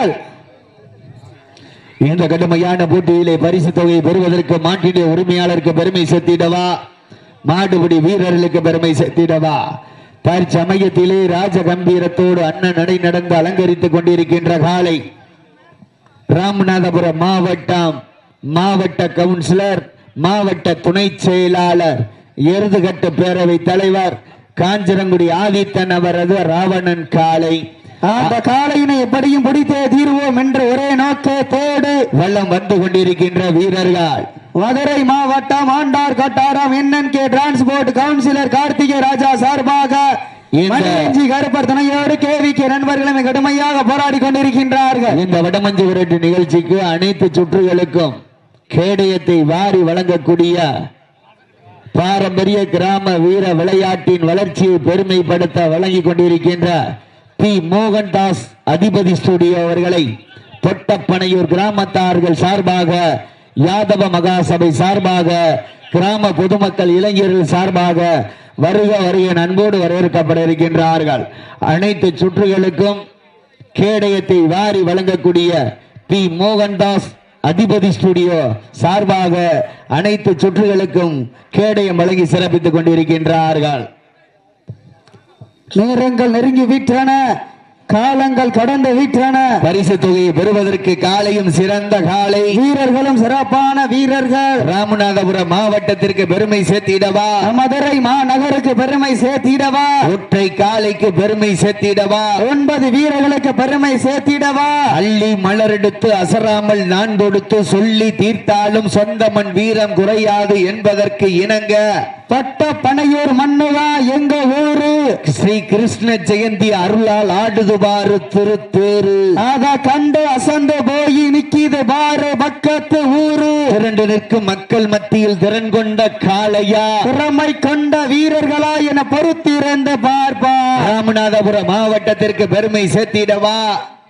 வீரர்கள் இந்த கடுமையான போட்டியிலே பரிசு தொகையை பெறுவதற்கு மாட்டினுடைய உரிமையாளருக்கு பெருமை சேர்த்திடவா மாடுபிடி வீரர்களுக்கு பெருமை சேர்த்திடவா தற்சமயத்திலே ராஜ கம்பீரத்தோடு அண்ணன் நடை நடந்து அலங்கரித்துக் கொண்டிருக்கின்ற காலை ராமநாதபுரம் மாவட்டம் மாவட்ட கவுன்சிலர் மாவட்ட துணை செயலாளர் எருதுகட்டு பேரவை தலைவர் காஞ்சிரங்குடி ஆதித்தன் அவரது ராவணன் காலை அந்த காலையினை எப்படியும் பிடித்தே தீர்வோம் என்ற ஒரே நோக்கத்தோடு வள்ளம் வந்து கொண்டிருக்கின்ற வீரர்கள். மதுரை மாவட்டம் Andar Kottaram N N K transport councillor Karthigai Raja சார்பாக கருப்பர் துணையோடு கேவி கே நண்பர்களும் கடுமையாக போராடி கொண்டிருக்கின்றார்கள். இந்த வடமஞ்சு விரட்டு நிகழ்ச்சிக்கு அனைத்து சுற்றுகளுக்கும் கேடயத்தை வாரி வழங்கக்கூடிய பாரம்பரிய கிராம வீர விளையாட்டின் வளர்ச்சியை பெருமைப்படுத்த வழங்கிக் கொண்டிருக்கின்ற பி. மோகன்தாஸ் அதிபதி ஸ்டுடியோ அவர்களை தொட்டப்பனையூர் கிராமத்தார்கள் சார்பாக யாதவ மகாசபை சார்பாக கிராம பொதுமக்கள் இளைஞர்கள் சார்பாக வருக வருக அன்போடு வரவேற்கப்பட இருக்கின்றார்கள். அனைத்து சுற்றுகளுக்கும் கேடயத்தை வாரி வழங்கக்கூடிய பி. மோகன்தாஸ் அதிபதி ஸ்டுடியோ சார்பாக அனைத்து சுற்றுகளுக்கும் கேடயம் வழங்கி சிறப்பித்துக் கொண்டிருக்கின்றார்கள். நேரங்கள் நெருங்கி விட்டன காலங்கள் கடந்து விட்டன பரிசு தொகையை பெறுவதற்கு காலையும் சிறந்த காலை. வீரர்களும் சிறப்பான வீரர்கள். ராமநாதபுரம் மாவட்டத்திற்கு பெருமை சேர்த்திடவா? மதுரை மாநகருக்கு பெருமை சேர்த்திடவா? ஒற்றை காலைக்கு பெருமை சேர்த்திடவா? ஒன்பது வீரர்களுக்கு பெருமை சேர்த்திடவா? அள்ளி மலரெடுத்து அசராமல் நான் கொடுத்து சொல்லி தீர்த்தாலும் சொந்த மண் வீரம் குறையாது என்பதற்கு இணங்க. பட்ட பனையூர் மண்ணுவா எங்க ஊரு? ஸ்ரீ கிருஷ்ண ஜெயந்தி அருளால் ஆடுது பாரு திருத்தேரு. அத கண்டு அசந்து போய் நிக்கிது பாரு பக்கத்து ஊரு. திரண்டு நிற்கும் மக்கள் மத்தியில் திறன் கொண்ட காளையா. திறமை கொண்ட வீரர்களா என பொறுத்திருந்து பார்ப்பா. ராமநாதபுரம் மாவட்டத்திற்கு பெருமை சேர்த்திடவா?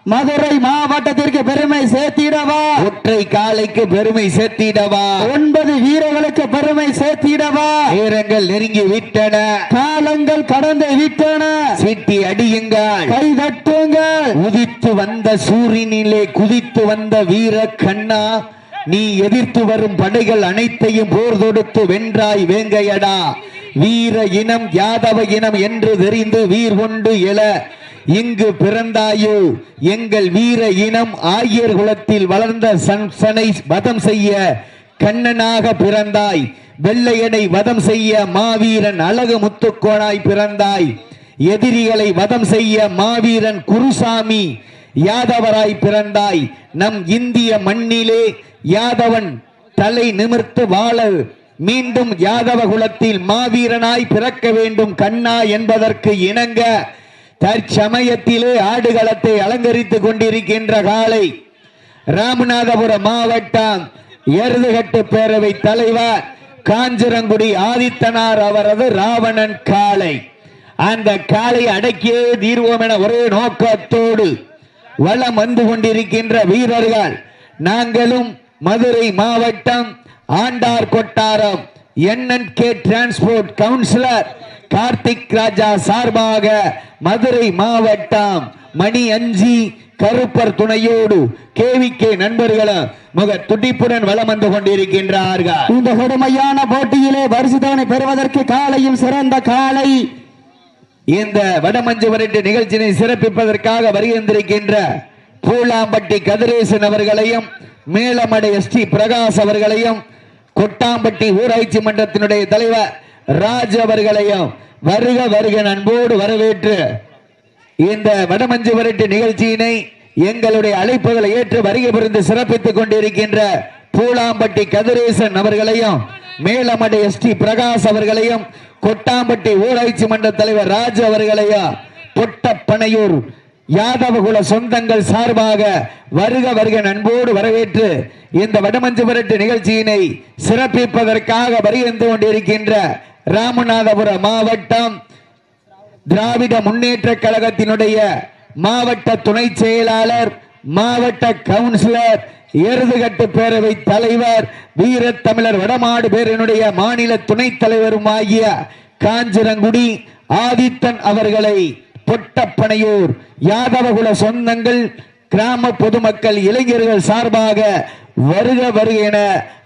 மதுரை மாவட்டத்திற்கு பெருமை சேர்த்திடவா? ஒற்றை காலைக்கு பெருமை சேர்த்திடவா? ஒன்பது வீரர்களுக்கு பெருமை சேர்த்திடவா? நேரங்கள் நெருங்கி விட்டன. காலங்கள் கடந்து விட்டன. சீட்டி அடியுங்கள். கை தட்டுங்கள் உதித்து வந்த சூரியனிலே குதித்து வந்த வீர கண்ணா நீ எதிர்த்து வரும் படைகள் அனைத்தையும் போர் தொடுத்து வென்றாய் வேங்கையடா. வீர இனம் யாதவ இனம் என்று தெரிந்து வீர் கொண்டு எழ. இங்கு பிறந்தாயோ எங்கள் வீர இனம் ஆயர் குலத்தில் வளர்ந்த சன்சனை வதம் செய்ய கண்ணனாக பிறந்தாய். வெள்ளையனை வதம் செய்ய மாவீரன் அழகு முத்துக்கோனாய் பிறந்தாய். எதிரிகளை வதம் செய்ய மாவீரன் குருசாமி யாதவராய் பிறந்தாய். நம் இந்திய மண்ணிலே யாதவன் தலை நிமிர்த்து வாழ மீண்டும் யாதவ குலத்தில் மாவீரனாய் பிறக்க வேண்டும் கண்ணா என்பதற்கு இணங்க தற்சமயத்திலே ஆடுகளத்தை அலங்கரித்துக் கொண்டிருக்கின்ற காலை ராமநாதபுரம் மாவட்டம் எருதுகட்டு பேரவை தலைவர் காஞ்சிரங்குடி ஆதித்தனார் அவரது ராவணன் காளை. அந்த காளை அடக்கியே தீர்வோம் என ஒரே நோக்கத்தோடு வளம் வந்து கொண்டிருக்கின்ற வீரர்கள் நாங்களும் மதுரை மாவட்டம் Andar Kottaram N N K transport councillor Karthik Raja சார்பாக மதுரை மாவட்டம் மணி அஞ்சி கருப்பர் துணையோடு கேவிகே நண்பர்களும் முக துடிப்புடன் வலம் வந்து கொண்டிருக்கின்றார்கள். இந்த கொடுமையான போட்டியிலே பரிசுத்தவனை பெறுவதற்கு காலையும் சிறந்த காலை. இந்த வடமஞ்சு வரட்டு நிகழ்ச்சியினை சிறப்பிப்பதற்காக வருகின்றிருக்கின்ற பூலாம்பட்டி கதிரேசன் அவர்களையும் மேலமடை எஸ் டி பிரகாஷ் அவர்களையும் கொட்டாம்பட்டி ஊராட்சி மன்றத்தினுடைய தலைவர் ராஜ் அவர்களையும் வருக வருக அன்போடு வரவேற்று இந்த வடமஞ்சு விரட்டு நிகழ்ச்சியினை எங்களுடைய அழைப்புகளை ஏற்று வருகை புரிந்து சிறப்பித்துக் கொண்டிருக்கின்ற பூலாம்பட்டி கதிரேசன் அவர்களையும் மேலமடை எஸ் டி பிரகாஷ் அவர்களையும் கொட்டாம்பட்டி ஊராட்சி மன்ற தலைவர் ராஜ் அவர்களையும் பொட்டப்பனையூர் யாதவகுல சொந்தங்கள் சார்பாக வருக வருக நண்போடு வரவேற்று இந்த வடமஞ்சு விரட்டு நிகழ்ச்சியினை சிறப்பிப்பதற்காக வருகின்ற கொண்டிருக்கின்ற ராமநாதபுரம் மாவட்டம் திராவிட முன்னேற்ற கழகத்தினுடைய மாவட்ட துணை செயலாளர் மாவட்ட கவுன்சிலர் எருதுகட்டு பேரவை தலைவர் வீரத் தமிழர் வடமாடு பேரனுடைய மாநில துணைத் தலைவருமாகிய காஞ்சிரங்குடி ஆதித்தன் அவர்களை பொட்டப்பனையூர் யாதவகுல சொந்தங்கள் கிராம பொதுமக்கள் இளைஞர்கள் சார்பாக வருக வருக என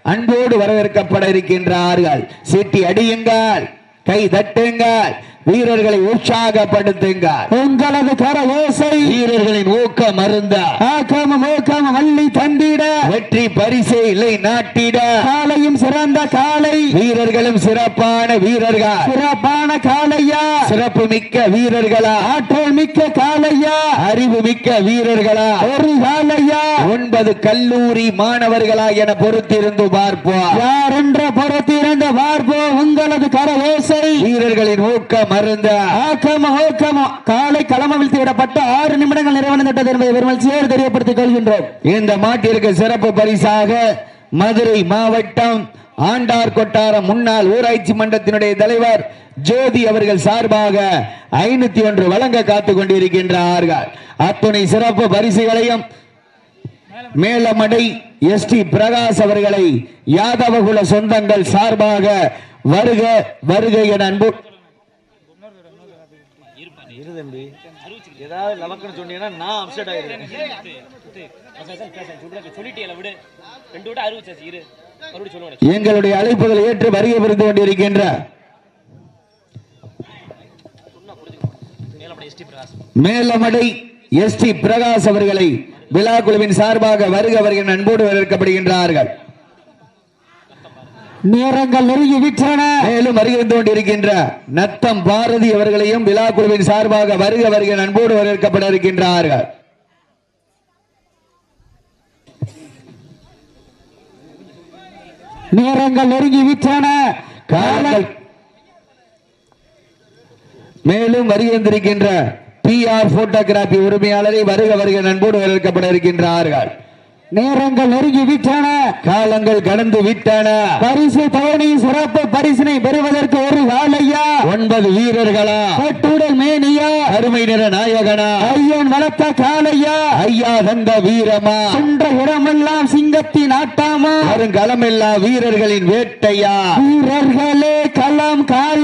அன்போடு வரவேற்கப்பட இருக்கின்றார்கள். சீட்டி அடியுங்கள் கை தட்டுங்கள். வீரர்களை உற்சாகப்படுத்துங்கள் உங்களது கர ஓசை வீரர்களின் ஊக்கம் மருந்த ஆக்காம மோக்காம வள்ளி தந்திட. வெற்றி பரிசை இல்லை நாட்டிட. காலையும் சிறந்த காலை. வீரர்களும் சிறப்பான வீரர்கள். சிறப்பான காலையா. சிறப்பு மிக்க வீரர்களா. ஆற்றல் மிக்க காலையா. அறிவு மிக்க வீரர்களா. ஒரு காலையா. ஒன்பது கல்லூரி மாணவர்களா என பொறுத்திருந்து பார்ப்போம். யார் என்ற புறத்திருந்த பார்ப்போம். உங்களது கர ஓசை வீரர்களின் ஊக்கம் மருந்த. ஆக்கம ஓக்கம. காலை களமவிழ்த்து விடப்பட்ட ஆறு நிமிடங்கள் நிறைவடைந்துவிட்டது என்பதை பெருமகிழ்ச்சியோடு தெரியப்படுத்திக் கொள்கின்றோம். இந்த மாட்டிற்கு சிறப்பு பரிசாக மதுரை மாவட்டம் ஆண்டார் கொட்டாரம் முன்னாள் ஊராட்சி மன்றத்தினுடைய தலைவர் ஜோதி அவர்கள் சார்பாக ஐநூத்தி ஒன்று வழங்க காத்துக் கொண்டிருக்கின்றார்கள். அத்துணை சிறப்பு பரிசுகளையும் மேலமடை எஸ் டி பிரகாஷ் அவர்களை யாதவகுல சொந்தங்கள் சார்பாக வருக வருக என அன்பு இரு தம்பி. ஏதாவது நமக்குன்னு சொன்னீங்கன்னா நான் அப்செட் ஆயிடுறேன் சொல்லிட்டே விடு. ரெண்டு விட அறிவிச்சாச்சு இரு. மறுபடியும் சொல்லுவேன் எங்களுடைய அழைப்புகளை ஏற்று வருகை புரிந்து கொண்டிருக்கின்ற மேலமடை எஸ் டி பிரகாஷ் அவர்களை விழா குழுவின் சார்பாக வருக வருகிற அன்போடு வரவேற்கப்படுகின்றார்கள். நேரங்கள் நெருங்கி விற்றன மேலும் வருகிருந்து கொண்டிருக்கின்ற நத்தம் பாரதி அவர்களையும் விழா குழுவின் சார்பாக வருக வருகிற அன்போடு வரவேற்கப்பட இருக்கின்றார்கள். நேரங்கள் நெருங்கி விற்றன காலங்கள். மேலும் வருகின்றிருக்கின்ற பி ஆர் போட்டோகிராபி உரிமையாளரை வருக வருக அன்போடு வரவேற்கப்பட இருக்கின்றார்கள். நேரங்கள் நெருங்கி விற்றன காலங்கள் கடந்து விட்டன. பரிசு தவணையின் சிறப்பு பரிசினை பெறுவதற்கு ஒரு காலையா ஒன்பது வீரர்களா? கட்டுடல் மேனியா? அருமை நிற நாயகனா? ஐயன் வளர்த்த காலையா ஐயா தந்த வீரமா? சென்ற இடமெல்லாம் சிங்கத்தின் ஆட்டாமா? வருங்களமெல்லா வீரர்களின் வேட்டையா? வீரர்களே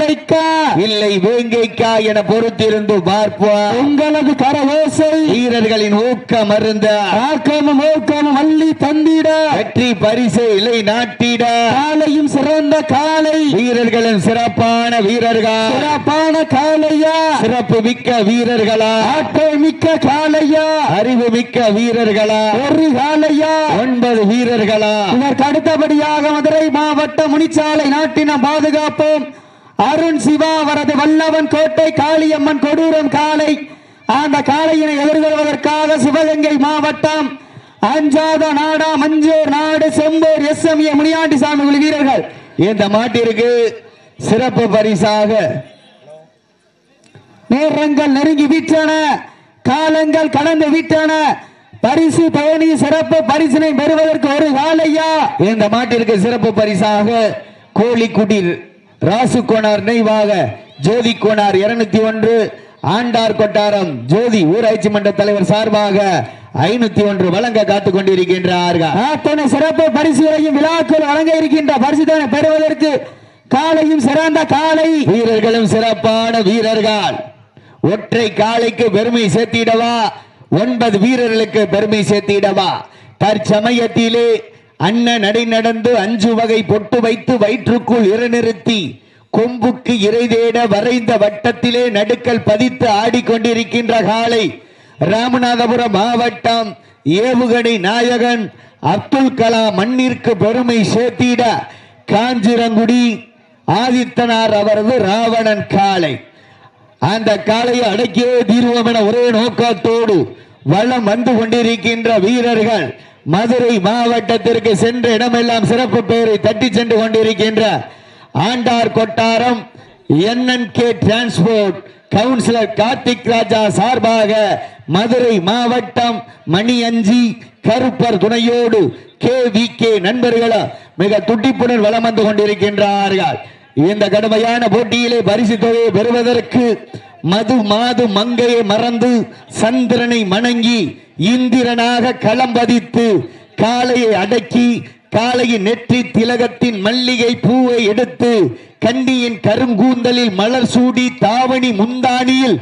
காலைக்கா இல்லை வேங்கைக்கா என பொறுத்திருந்து பார்ப்போம். உங்களது கரவோசை வீரர்களின் ஊக்க மருந்த ஆக்கமும் ஊக்கமும் அள்ளி தந்திட. வெற்றி பரிசு இல்லை நாட்டிட. காலையும் சிறந்த காலை. வீரர்களின் சிறப்பான வீரர்கள். சிறப்பான காலையா. சிறப்பு மிக்க வீரர்களா. ஆற்றல் மிக்க காலையா. அறிவு மிக்க வீரர்களா. ஒரு காலையா. ஒன்பது வீரர்களா. இதற்கு அடுத்தபடியாக மதுரை மாவட்ட முனிச்சாலை நாட்டினம் பாதுகாப்போம். அருண் சிவா அவரது வல்லவன் கோட்டை காளியம்மன் கொடூரம் காலை அந்த காளையினை எதிர்கொள்வதற்காக சிவகங்கை மாவட்டம் அஞ்சாத நாடா மஞ்சூர் நாடு Sembur S M A Muniyandi Sami வீரர்கள். இந்த மாட்டிற்கு சிறப்பு பரிசாக நேரங்கள் நெருங்கி விட்டன காலங்கள் கடந்து விட்டன. பரிசு பயணி சிறப்பு பரிசினை பெறுவதற்கு ஒரு காலையா இந்த மாட்டிற்கு சிறப்பு பரிசாக கோழிக்குடில் ராசு கோனார் நினைவாக ஜோதி கோனார் இருநூத்தி ஒன்று ஆண்டார் கொட்டாரம் ஜோதி ஊராட்சி மன்ற தலைவர் சார்பாக ஐநூத்தி ஒன்று வழங்க காத்துக் கொண்டிருக்கின்றார்கள். அத்தனை சிறப்பு பரிசுகளையும் விழாக்கள் வழங்க இருக்கின்ற பரிசுதனை பெறுவதற்கு காலையும் சிறந்த காலை. வீரர்களும் சிறப்பான வீரர்கள். ஒற்றை காளைக்கு பெருமை சேர்த்திடவா? ஒன்பது வீரர்களுக்கு பெருமை சேர்த்திடவா? தற்சமயத்திலே அண்ணன் நடை நடந்து அஞ்சு வகை பொட்டு வைத்து வயிற்றுக்குள் இறநிறுத்தி கொம்புக்கு இறை தேட வரைந்த வட்டத்திலே நடுக்கல் பதித்து ஆடிக்கொண்டிருக்கின்ற காளை ராமநாதபுரம் மாவட்டம் ஏவுகணை நாயகன் அப்துல் கலாம் மண்ணிற்கு பெருமை சேர்த்திட காஞ்சிரங்குடி ஆதித்தனார் அவரது ராவணன் காளை அந்த காளையை அடக்கியே தீர்வோம் என ஒரே நோக்கத்தோடு வளம் வந்து கொண்டிருக்கின்ற வீரர்கள் மதுரை மாவட்டத்திற்கு சென்ற இடமெல்லாம் சிறப்பு பெயரை தட்டி சென்று கொண்டிருக்கின்ற Andar Kottaram N N K transport councillor Karthik Raja சார்பாக மதுரை மாவட்டம் மணியஞ்சி கருப்பர் துணையோடு கே வி கே நண்பர்களும் மிக துட்டிப்புடன் வளம் வந்து கொண்டிருக்கின்றார்கள். இந்த கடுமையான போட்டியிலே பரிசு தொகையை பெறுவதற்கு மது மாது மங்கையை மறந்து சந்திரனை மணங்கி இந்திரனாக களம்பதித்து காளையை அடக்கி காளையின் நெற்றி திலகத்தின் மல்லிகை பூவை எடுத்து கண்டியின் கருங்கூந்தலில் மலர் சூடி தாவணி முந்தானியில்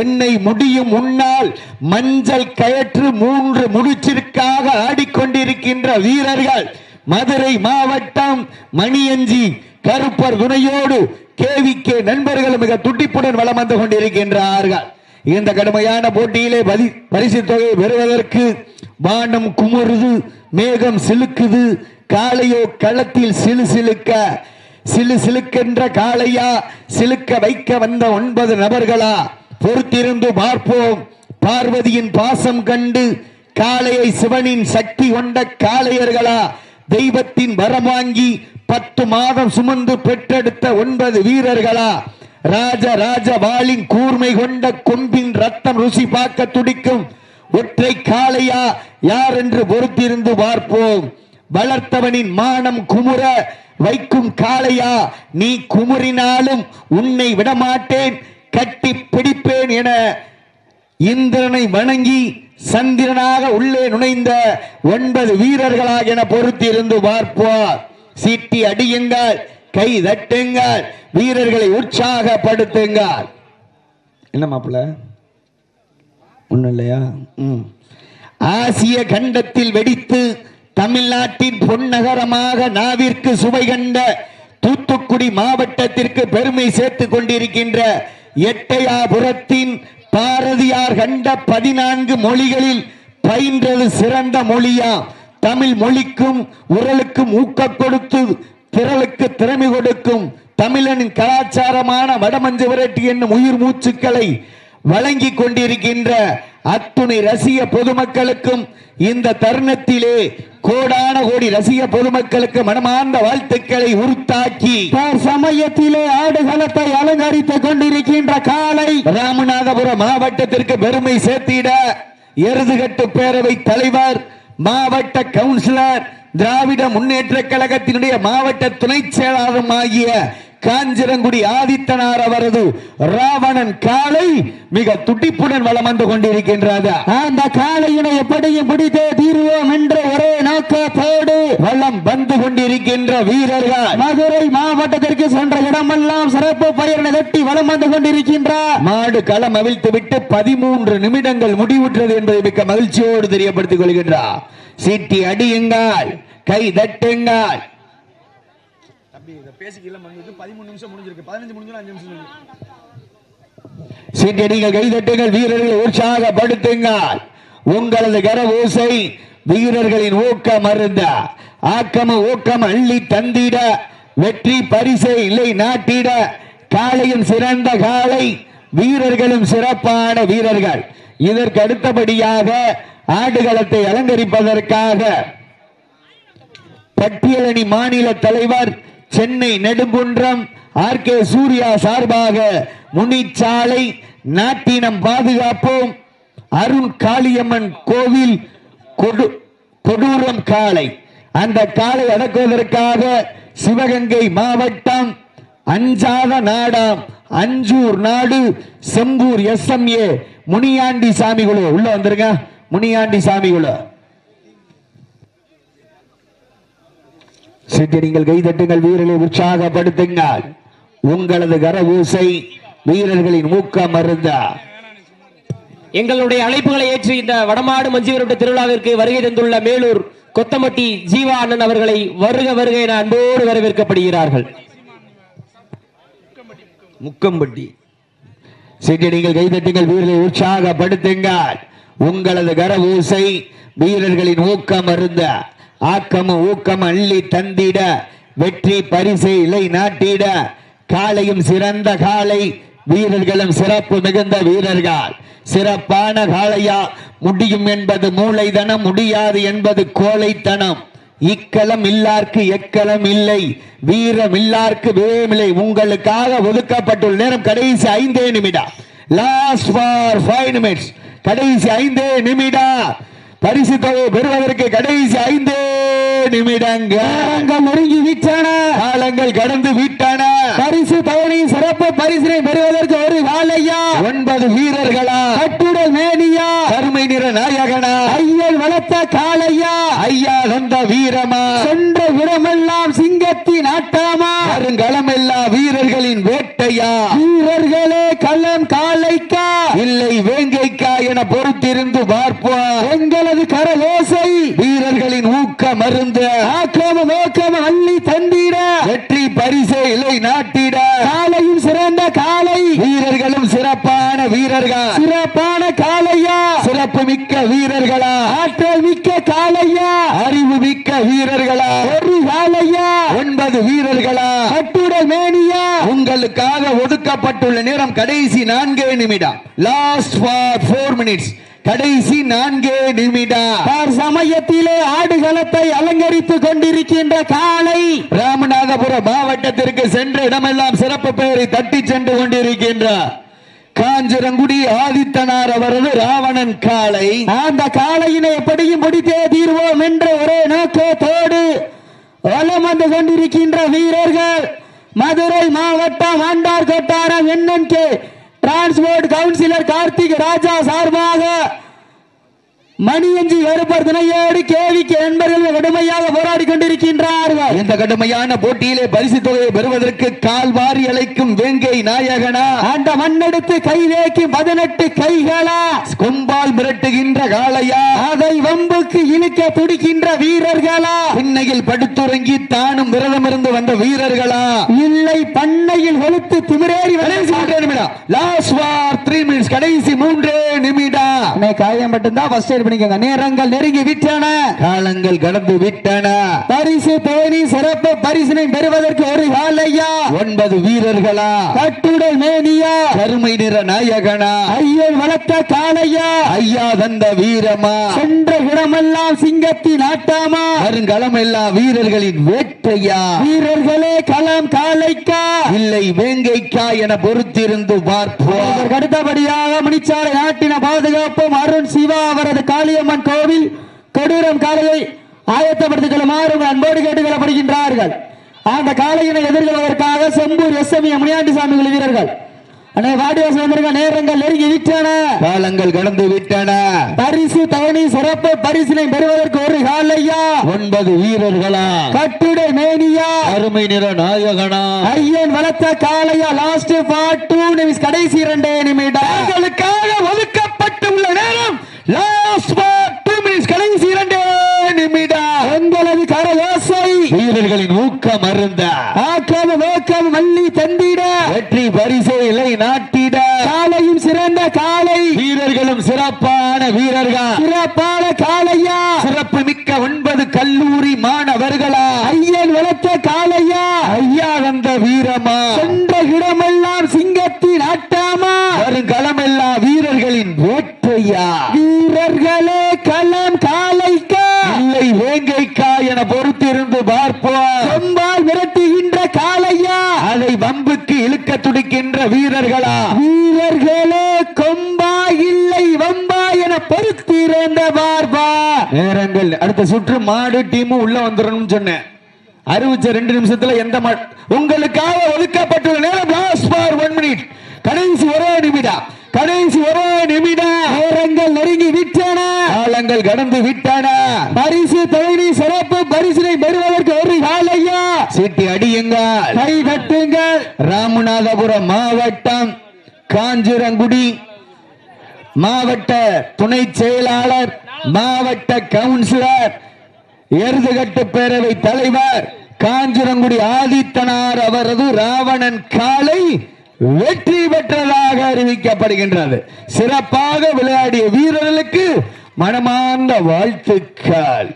என்னை முடியும் முன்னால் மஞ்சள் கயற்று மூன்று முடிச்சிற்காக ஆடிக்கொண்டிருக்கின்ற வீரர்கள் மதுரை மாவட்டம் மணியஞ்சி கருப்பர் துணையோடு கேவிக்கே நண்பர்கள் மிக துடிப்புடன் வளம் வந்து கொண்டிருக்கின்றார்கள். இந்த கடுமையான போட்டியிலே பரிசு தொகை பெறுவதற்கு வானம் குமுறுது மேகம் சிலுக்குது. காளையோ களத்தில் சிலு சிலுக்க சிலு சிலுக்கின்ற காளையா சிலுக்க வைக்க வந்த ஒன்பது நபர்களா? பொறுத்திருந்து பார்ப்போம். பார்வதியின் பாசம் கண்டு காளையை சிவனின் சக்தி கொண்ட காளையர்களா? தெய்வத்தின் வரம் வாங்கி பத்து மாதம் சுமந்து பெற்றெடுத்த ஒன்பது வீரர்களா? ராஜ ராஜ வாளின் கூர்மை கொண்ட கொம்பின் ரத்தம் ருசி பார்க்க துடிக்கும். ஒற்றை காளையா யார் என்று பொறுத்திருந்து பார்ப்போம். வளர்த்தவனின் மானம் குமுற வைக்கும் காளையா நீ குமுறினாலும் உன்னை விடமாட்டேன் கட்டி பிடிப்பேன் என இந்திரனை வணங்கி சந்திரனாக உள்ளே நுழைந்த ஒன்பது வீரர்களாக என பொறுத்திருந்து பார்ப்போம். சீட்டி அடியுங்கள். கை தட்டுங்கள். வீரர்களை உற்சாகப்படுத்துங்கள். என்ன மாப்பிள்ள? ஒண்ணும் இல்லையா? ம். ஆசிய கண்டத்தில் வெடித்து தமிழ்நாட்டின் பொன்னகரமாக நாவிற்கு சுவை கண்ட தூத்துக்குடி மாவட்டத்திற்கு பெருமை சேர்த்துக் கொண்டிருக்கின்ற எட்டையாபுரத்தின் பாரதியார் கண்ட பதினான்கு மொழிகளில் பயின்றது சிறந்த மொழியா தமிழ் மொழிக்கும் உரலுக்கும் ஊக்க கொடுத்து திரளுக்கு திறமை கொடுக்கும் தமிழனின் கலாச்சாரமான வடமஞ்சு விரட்டி என்னும் உயிர் மூச்சுக்களை வழங்கி கொண்டிருக்கின்ற அத்துணை ரசிக பொதுமக்களுக்கும் இந்த தருணத்திலே கோடான கோடி ரசிக பொதுமக்களுக்கு மனமார்ந்த வாழ்த்துக்களை உருத்தாக்கி சமயத்திலே ஆடுகளத்தை அலங்கரித்துக் கொண்டிருக்கின்ற காலை ராமநாதபுரம் மாவட்டத்திற்கு பெருமை சேர்த்திட எருதுகட்டு பேரவை தலைவர் மாவட்ட கவுன்சிலர் திராவிட முன்னேற்ற கழகத்தினுடைய மாவட்ட துணை செயலாளரும் ஆகிய காஞ்சிரங்குடி ஆதித்தனார் அவரது ராவணன் காலை மிக துடிப்புடன் வலம் வந்து கொண்டிருக்கின்றது அந்த காளையினை எப்படியும் பிடித்தே தீர்வோம் என்ற ஒரே நோக்கத்தோடு வலம் வந்து கொண்டிருக்கின்ற வீரர்கள். மதுரை மாவட்டத்திற்கு சென்ற இடமெல்லாம் சிறப்பு பயிர்களை தட்டி வலம் வந்து கொண்டிருக்கின்றார். மாடு களம் அவிழ்த்து விட்டு பதிமூன்று நிமிடங்கள் முடிவுற்றது என்பதை மிக்க மகிழ்ச்சியோடு தெரியப்படுத்திக் கொள்கின்றார். சீட்டி அடியுங்கள் கை தட்டுங்கள். சீட்டடிகள் கைதட்டுங்கள் வீரர்களை உற்சாகப்படுத்துங்கள். உங்களது கர ஓசை வீரர்களின் ஊக்கம் அருந்த ஆக்கம ஊக்கம் அள்ளி தந்திட வெற்றி பரிசை இல்லை நாட்டிட காளையும் சிறந்த காளை வீரர்களும் சிறப்பான வீரர்கள். இதற்கு அடுத்தபடியாக ஆடுகளத்தை அலங்கரிப்பதற்காக பட்டியலணி மாநில தலைவர் சென்னை நெடுங்குன்றம் ஆர் கே சூர்யா சார்பாக முனிச்சாலை நாட்டினம் பாதுகாப்போம். அருண் காளியம்மன் கோவில் கொடூரம் காளை. அந்த காளை அடக்குவதற்காக சிவகங்கை மாவட்டம் அஞ்சாத நாடாம். அஞ்சூர் நாடு செம்பூர் எஸ்எம்ஏ முனியாண்டி சாமி குழு உள்ள வந்துருங்க முனியாண்டி சாமி குழு சிட்டிடிங்கள் கைதட்டுங்கள் வீரர்களை உற்சாகப்படுத்துங்கள். உங்களது கர ஊசை வீரர்களின் ஊக்கம் மருந்த எங்களுடைய அழைப்புகளை ஏற்று இந்த வடமாடு மஞ்சுவரட்டு திருவிழாவிற்கு வருகை தந்துள்ள மேலூர் கொத்தமட்டி ஜீவா அண்ணன் அவர்களை வருக வருக என அன்போடு வரவேற்கப்படுகிறார்கள். முக்கம்பட்டி. சிட்டிடிங்கள் கைதட்டுங்கள் வீரர்களை உற்சாகப்படுத்துங்கள். உங்களது கர ஊசை வீரர்களின் ஊக்கம் அருந்த ஆக்கமும் ஊக்கம் அள்ளி தந்திட வெற்றி பரிசை இலை நாட்டிட காலையும் சிறந்த காலை வீரர்களும் சிறப்பு மிகுந்த வீரர்கள். சிறப்பான காளையா முடியும் என்பது மூளைதனம் முடியாது என்பது கோழைத்தனம். இக்கலம் இல்லார்க்கு எக்கலம் இல்லை வீரம் இல்லார்க்கு வேமில்லை உங்களுக்காக ஒதுக்கப்பட்டுள்ள நேரம் கடைசி ஐந்தே நிமிடம். லாஸ்ட் ஃபார் ஃபைவ் நிமிட்ஸ் கடைசி ஐந்தே நிமிடம். பரிசு தொகை பெறுவதற்கு கடைசி ஐந்தே நிமிடங்கள். நெருங்கி விட்டன. காலங்கள் கடந்து விட்டன. பரிசு தவணை சிறப்பு பரிசினை பெறுவதற்கு ஒரு காலையா ஒன்பது வீரர்களா? கட்டுடல் மேனியா? கருமை நிற நாயகனா? ஐயன் வளர்த்த காளையா? ஐயா தந்த வீரமா? சென்ற இடமெல்லாம் சிங்கத்தின் ஆட்டாமா வருங்களமெல்லா வீரர்களின் வேட்டையா? வீரர்களே களம் காளைக்கா? இல்லை வேங்கைக்கா என பொறுத்திருந்து பார்ப்போம் எங்களது கரலோசை வீரர்களின் ஊக்க மருந்து ஆக்காம நோக்காம அள்ளி தந்திட. வெற்றி பரிசை இல்லை நாட்டிட. காளையும் சிறந்த காளை வீரர்களும் சிறப்பான வீரர்கள். சிறப்பான காளையா சிறப்பு மிக்க வீரர்களா. ஆற்றல் மிக்க காளையா அறிவு மிக்க வீரர்களா ஒரு காளையா ஒன்பது வீரர்களா கட்டுடல் மேனியா உங்களுக்காக ஒதுக்கப்பட்டுள்ள நேரம் கடைசி நான்கே நிமிடம். லாஸ்ட் ஃபார் ஃபோர் மினிட்ஸ் கடைசி நான்கே நிமிடம். சமயத்திலே ஆடுகளத்தை அலங்கரித்துக் கொண்டிருக்கின்ற காளை. ராமநாதபுரம் மாவட்டத்திற்கு சென்ற இடமெல்லாம் சிறப்பு பெயரை தட்டி சென்று கொண்டிருக்கின்றார். காஞ்சிரங்குடி ஆதித்தனார் அவரது ராவணன் காளை. அந்த காளையினை எப்படியும் முடித்தே தீர்வோம் என்ற ஒரே நோக்கத்தோடு வலம் வந்து கொண்டிருக்கின்ற வீரர்கள். மதுரை மாவட்டம் Andar Kottaram N N K transport councillor Karthik Raja சார்பாக மணியஞ்சி கருப்பர் துணையோடு கேவிக்கு நண்பர்கள் கடுமையாக போராடி கொண்டிருக்கின்றார். இந்த கடுமையான போட்டியிலே பரிசு தொகையை பெறுவதற்கு கால்வாரி அழைக்கும் வேங்கை நாயகனா? அந்த மண்ணெடுத்து கை வேக்கும் பதினெட்டு கைகளா? கொம்பால் மிரட்டுகின்ற காளையா? அதை வம்புக்கு இழுக்க துடிக்கின்ற வீரர்களா? பின்னையில் படுத்துறங்கி தானும் விரதமிருந்து வந்த வீரர்களா? இல்லை பண்ணையில் வெளுத்து திமிரேறி கடைசி மூன்றே நிமிடம். காயம் மட்டும்தான் நேரங்கள் நெருங்கி விட்டன. காலங்கள் கடந்து விட்டன. பரிசு தேனி சிறப்பு பரிசினை பெறுவதற்கு ஒரு காலையா ஒன்பது வீரர்களா? கட்டுடல் மேனியா. கருமை நிற நாயகனா? ஐயன் வளர்த்த காளையா. ஐயா தந்த வீரமா? சென்ற இடமெல்லாம் சிங்கத்தின் ஆட்டாமா வருங்களம் எல்லா வீரர்களின் வேட்டையா? வீரர்களே களம் காளைக்கா. இல்லை வேங்கைக்கா என பொறுத்திருந்து பார்ப்போம். இதற்கு அடுத்தபடியாக மணிச்சாலை நாட்டின பாதுகாப்பும் அருண் சிவா அவரது காளியம்மன் கோவில் கொடூரம் காளையை ஆயத்தப்படுத்திக் கொள்ளுமாறு உங்கள் அன்போடு கேட்டுக்கொள்ளப்படுகின்றார்கள். அந்த காளையினை எதிர்கொள்வதற்காக செம்பூர் எஸ் எம் முனியாண்டி சாமி குழு வீரர்கள். அண்ணே வாடிவாசல் வந்திருக்க நேரங்கள் நெருங்கி விட்டன. காலங்கள் கடந்து விட்டன. பரிசு தவணி சிறப்பு பரிசினை பெறுவதற்கு ஒரு காலையா? ஒன்பது வீரர்களா? கட்டுடை மேனியா? அருமை நிற நாயகனா? ஐயன் வளர்த்த காளையா? லாஸ்ட் பார்ட் டூ நிமிஷம் கடைசி இரண்டே நிமிடம். உங்களுக்காக ஒதுக்கப்பட்டுள்ள நேரம். லாஸ்ட் ஃபார் டூ மினிட்ஸ் கடைசி இரண்டே வீரர்களின் ஊக்கம் அருந்த. ஆக்காம நோக்கம் மல்லி தந்திட. வெற்றி பரிசை இலை நாட்டிட. காலையும் சிறந்த காளை. வீரர்களும் சிறப்பான வீரர்கள். சிறப்பான காளையா. சிறப்பு மிக்க ஒன்பது கல்லூரி மாணவர்களா. ஐயன் வளர்த்த காளையா. ஐயா வந்த வீரமா. சென்ற இடமெல்லாம் சிங்கத்தின் ஆட்டாமா. வருங்களமெல்லா வீரர்களின் வேட்டையா வீரர்களே களம் காளைக்கா இல்லை வேங்கைக்கா என பொறுத்திருந்து பார்ப்போம் கொம்பால் மிரட்டுகின்ற காளையா அதை வம்புக்கு இழுக்க துடிக்கின்ற வீரர்களா? வீரர்களே கொம்பா இல்லை வம்பா என பொறுத்திருந்த பார்பா. நேரங்கள் அடுத்த சுற்று மாடு டீமும் உள்ள வந்துடணும்னு சொன்னேன். அறிவிச்ச ரெண்டு நிமிஷத்துல எந்த உங்களுக்காக ஒதுக்கப்பட்டுள்ள நேரம் ஒன் மினிட் கடைசி ஒரே நிமிடம். கடைசி ஒரே நிமிடம். நேரங்கள் நெருங்கி விட்டன. காலங்கள் கடந்து விட்டன. பரிசு தொழிலி சிறப்பு பரிசினை பெறுவதற்கு ஒரு காலையா? சீட்டி அடியுங்கள். கை தட்டுங்கள். ராமநாதபுரம் மாவட்டம் காஞ்சிரங்குடி மாவட்ட துணை செயலாளர் மாவட்ட கவுன்சிலர் எருதுகட்டு பேரவை தலைவர் காஞ்சிரங்குடி ஆதித்தனார் அவரது ராவணன் காலை வெற்றி பெற்றதாக அறிவிக்கப்படுகின்றது. சிறப்பாக விளையாடிய வீரர்களுக்கு மனமார்ந்த வாழ்த்துக்கள்.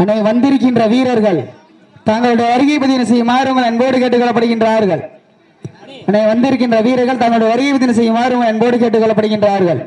அன்னை வந்திருக்கின்ற வீரர்கள் தங்களுடைய வருகை பதிவு செய்யுமாறு உங்கள் அன்போடு கேட்டுக்கொள்ளப்படுகின்றார்கள். வந்திருக்கின்ற வீரர்கள் தங்களுடைய வருகை பதிவு செய்யுமாறு உங்கள் அன்போடு கேட்டுக்கொள்ளப்படுகின்றார்கள்.